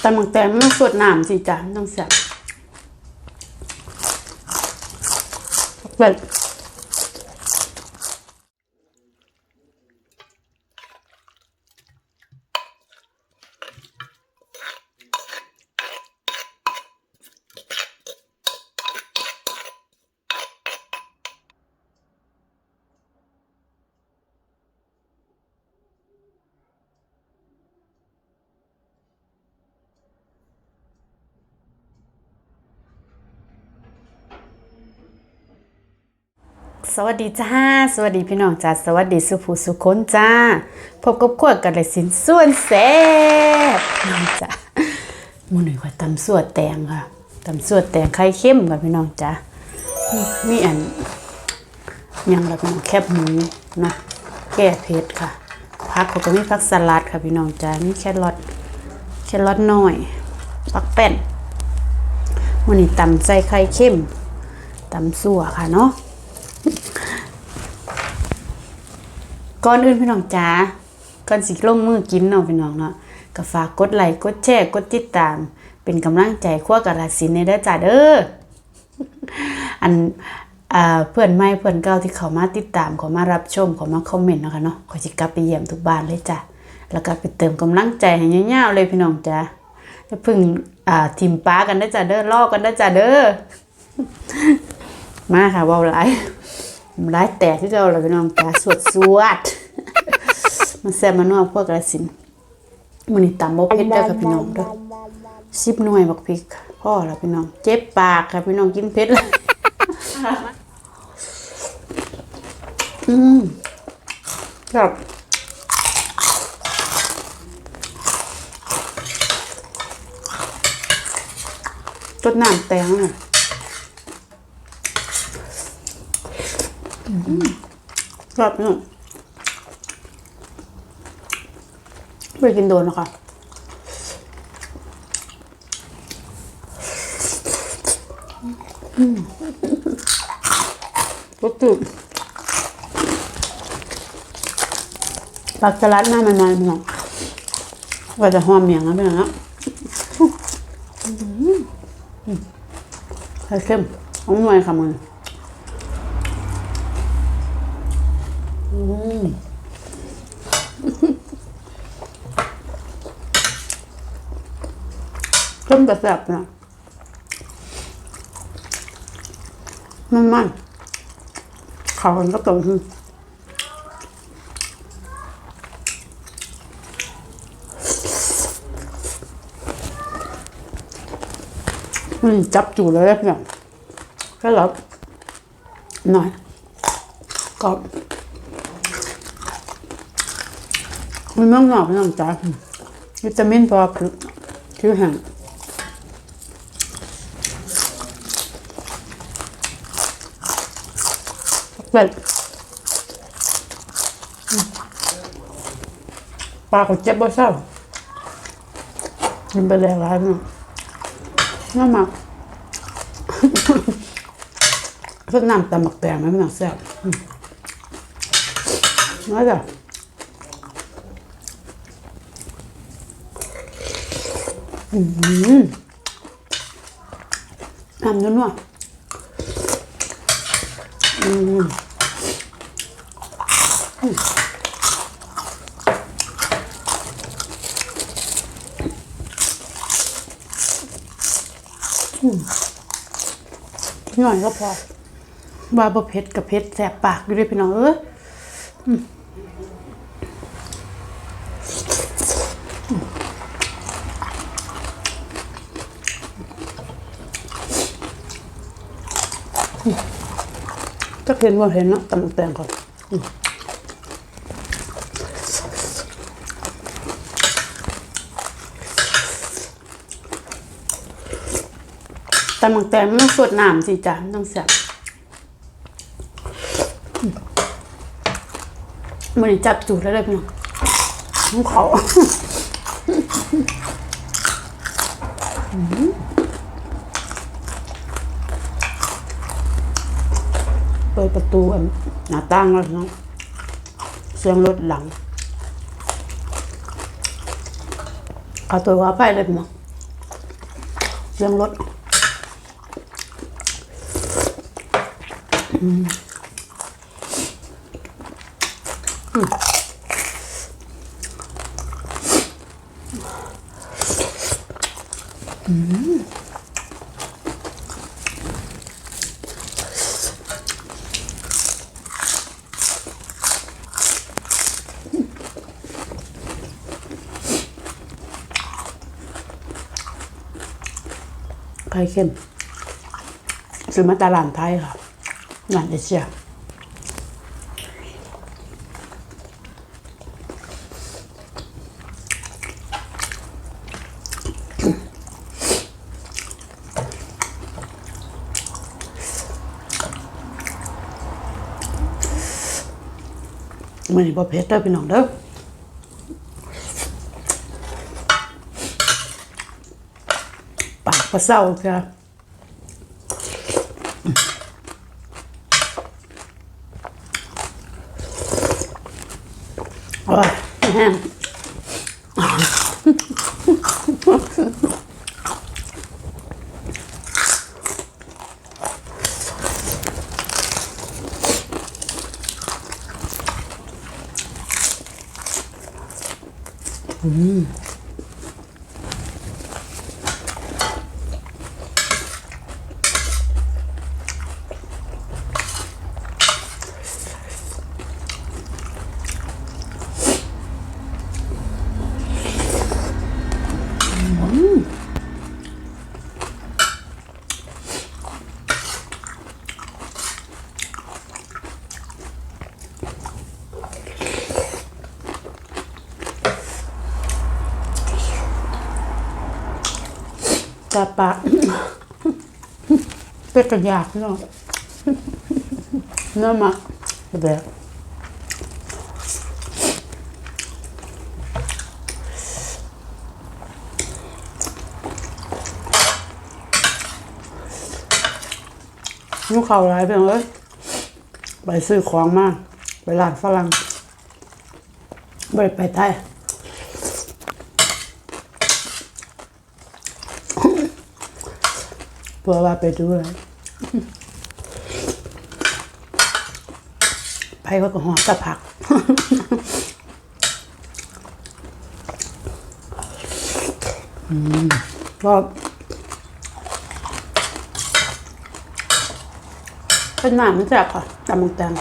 แต่มักแตงมันสดน้ำสิจ้ะต้องแซ่บเปิด สวัสดีจ้า สวัสดีพี่น้องจ้า สวัสดีสุภูสุคนจ้า พบกับขวดกันเลยสินส่วนแซ่บน้องจ้ามื้อนี้ข่อยตำส่วนแตงค่ะตำส่วนแตงไข่เค็มค่ะพี่น้องจ้ามีอันยังละพี่น้องแคบหมูนะแก้เผ็ดค่ะผักเขาก็มีผักสลัดค่ะพี่น้องจ้ามีแครอทแครอทน้อยผักแป้นมื้อนี้ตำใส่ไข่เค็มตำสั่วค่ะเนาะ ก่อนอื่นพี่น้องจ๋าก่อนสิลงมือกินเนาะพี่น้องเนาะก็ฝากกดไลค์กดแชร์กดติดตาม เป็นกำลังใจขั้วกับราศินในเด้อจ้าเด้ออันเพื่อนใหม่เพื่อนเก่าที่เขามาติดตามเขามารับชมเขามาคอมเมนต์นะคะเนาะขอยสิกลับไปเยี่ยมทุกบ้านเลยจ้ะแล้วก็ไปเติมกำลังใจให้ยาๆเลยพี่น้องจ้าอย่าเพึ่งทิมป้ากันได้จ้าเด้อลอกกันได้จ้าเด้อมาค่ะว้าหลายหลายแตกที่เราเลยพี่น้องจ้าสวดสวดมันแซ่บมันนัวพวกกระสินมันนี่ตำบ่เผ็ดเด้อค่ะพี่น้องเด้อสิบหน่วยบักพริกพ่อล้วพี่น้อง เจ็บปากค่ะพี่น้องกินเผ็ดเลยอืมครับจดน้ำแตงน่ะ ครับพี่น้องไม่ได้กินโดนนะคะรสจืดผักสลัดหน้ามันๆพี่น้องว่าจะหอมเมียงนะพี่องนะอืมไข่เข้มเอหน่วยค่ะมึง เข้มแต่แซ่บนะมันมันเขากันก็ตรงขึ้นมันจับจูเลยเนี่ยแค่รับหน่อยก็รอบ มันไม่หนอกไม่ต้องจ้าวิตามินพอคือคือแห้งเป็ดปากเจ็บบ่เศร้ามันไปแรงร้ายมั้งน่ามากก็น้ำตำหมักแตงไหมมันหนักแซ่บน้อยจ้ะ อืมน้ำนัวๆอืมหน่อยก็พอว่าบ่เผ็ดกับเผ็ดแสบปากอยู่เลยพี่น้องเออ จะเห็นว่าเห็นนะตำบักแตงก่อนอืมตำบักแตงมันต้องสดน้ำสิจ้ะมันต้องแสบมันจับจูดแล้วเลยพี่น้องน้องเขา เปิดประตูหน้าต่างแล้วน้องสียงรถหลังเอาตัวว่าไปเลยมั้งเสียงรถ ไข่เค็มซื้อมาตลาดไทยค่ะงานเอเชียมันนี่บ่เผ็ดเด้อพี่น้องเด้อ ปากก็ เศร้าค่ะโอ้ยแห้งแต่ปากเป็ดกระยากเนาะเนื้อมาแบบลูกเขาหลายเพียงเลยไปซื้อของมา ไปร้านฝรั่งไปไปไทย เพื่อว่าไปดูเลยไปก็ก็หอตะผักอืมก็เป็นหนามันจับค่ะตำมังแตง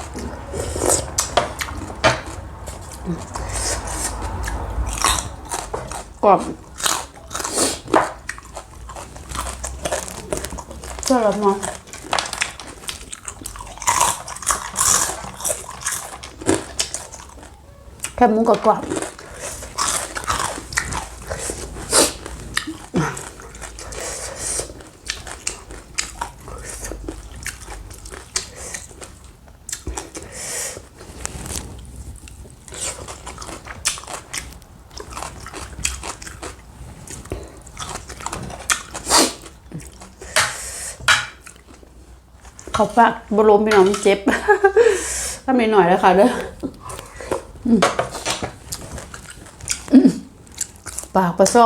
กรอบ เชื่อแล้วเนาะแค่หมูกรอบ เขาปากบรมพี่น้องเจ็บ ถ้าไม่หน่อยแล้วค่ะเด้อปากปลาเศร้า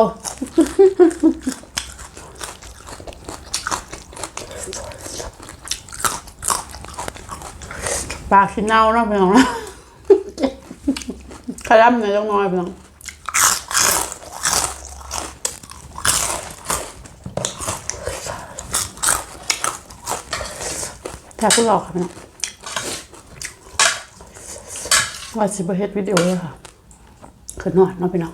ปากชิ้นเน่าเนาะพี่น้องนะขยับหน่อยจังน้อยพี่น้อง แทบผู้หลอกค่ะพี่น้องว่าสิบเฮ็ดวิดีโอเลยค่ะคือนอนเนาะพี่น้อง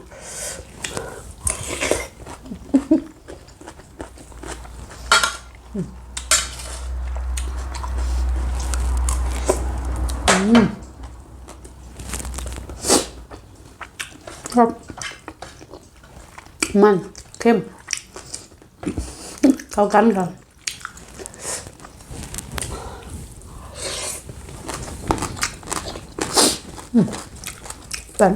ครับ มัน เข้ม เข้ากันค่ะ แต่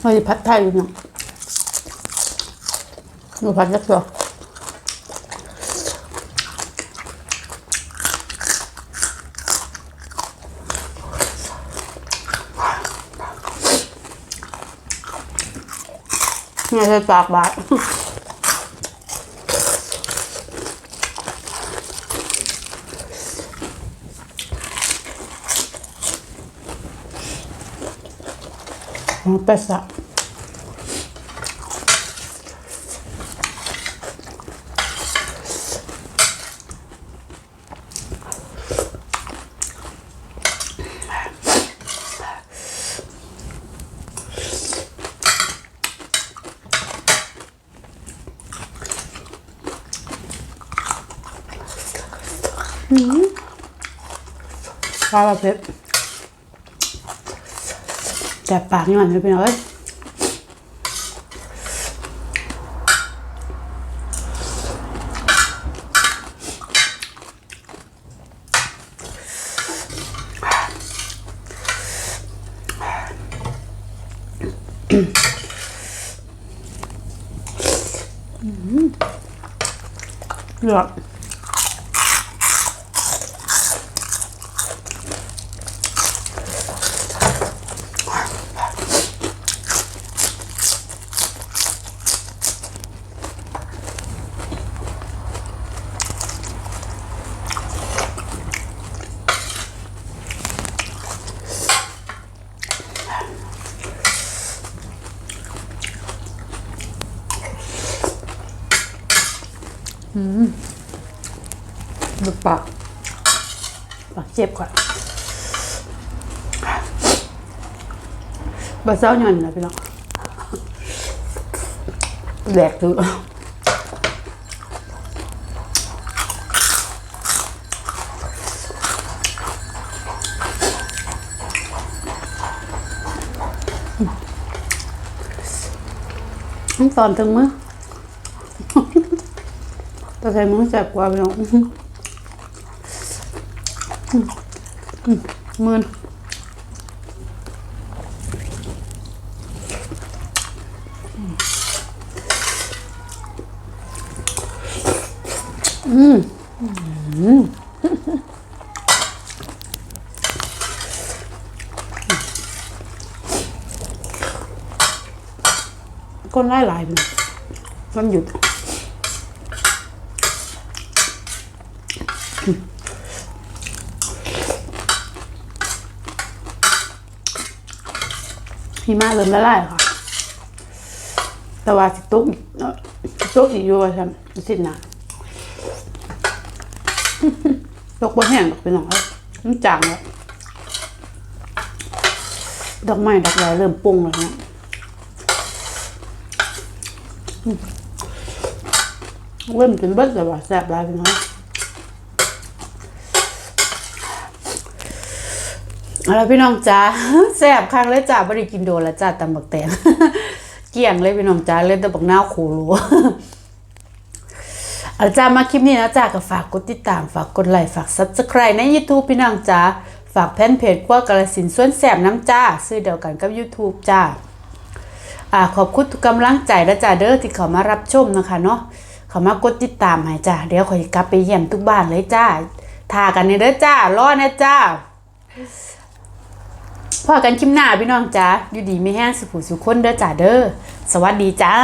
เราจะพัดไทยเนาะหนูพัดยักษ์ตัวเนี่ยจะปากบาด มันเป็ดสับปลา แต่ปากนี่มันไม่เป็นไรเลือก ดูปากปากเจ็บกว่าบะเซ้าหย่อนนะพี่น้องแหลกถือต้องตอนถึงมือแต่ใส่มือแสบกว่าพี่น้องอื้อหืออื มอืมมือนอืมอืมก้นไล่หลายมันหยุด หิมะเริ่มละลายค่ะ แต่ว่าสิตุกสิตุกอีกอยู่ว่าซั่นสิหนะตกบ่แห้งดอกพี่น้องเอ้ยมันจางแล้วดอกไม้ดอกลายเริ่มปรุงแล้วเนะอืมเริ่มเป็นเบิดแล้วว่าแซ่บหลายพี่น้อง เอาละพี่น้องจ้าแซ่บครั้งเลยจ้าบ่ได้กินโดนแล้วจ้าตำบักแตงเกลี่ยงเลยพี่น้องจ้าเล่นแต่บักนาวโคโลอาละจ้ามาคลิปนี้นะจ้าก็ฝากกดติดตามฝากกดไลค์ฝาก Subscribe ใน YouTube พี่น้องจ้าฝากแพนเพจกว่ากาลสินธุ์สวนแสบน้ำจ้า ซื้อเดียวกันกับ YouTube จ้าอ่าขอบคุณทุกกำลังใจและจ้าเด้อที่เขามารับชมนะคะเนาะเขามากดติดตามให้จ้าเดี๋ยวขอยกลับไปเยี่ยมทุกบ้านเลยจ้าทากันนี่เด้อจ้ารอนะจ้า พอกันคลิปหน้าพี่น้องจ้าอยู่ดีไม่แห้งสุขสุขคนเด้อจ้าเด้อ สวัสดีจ้า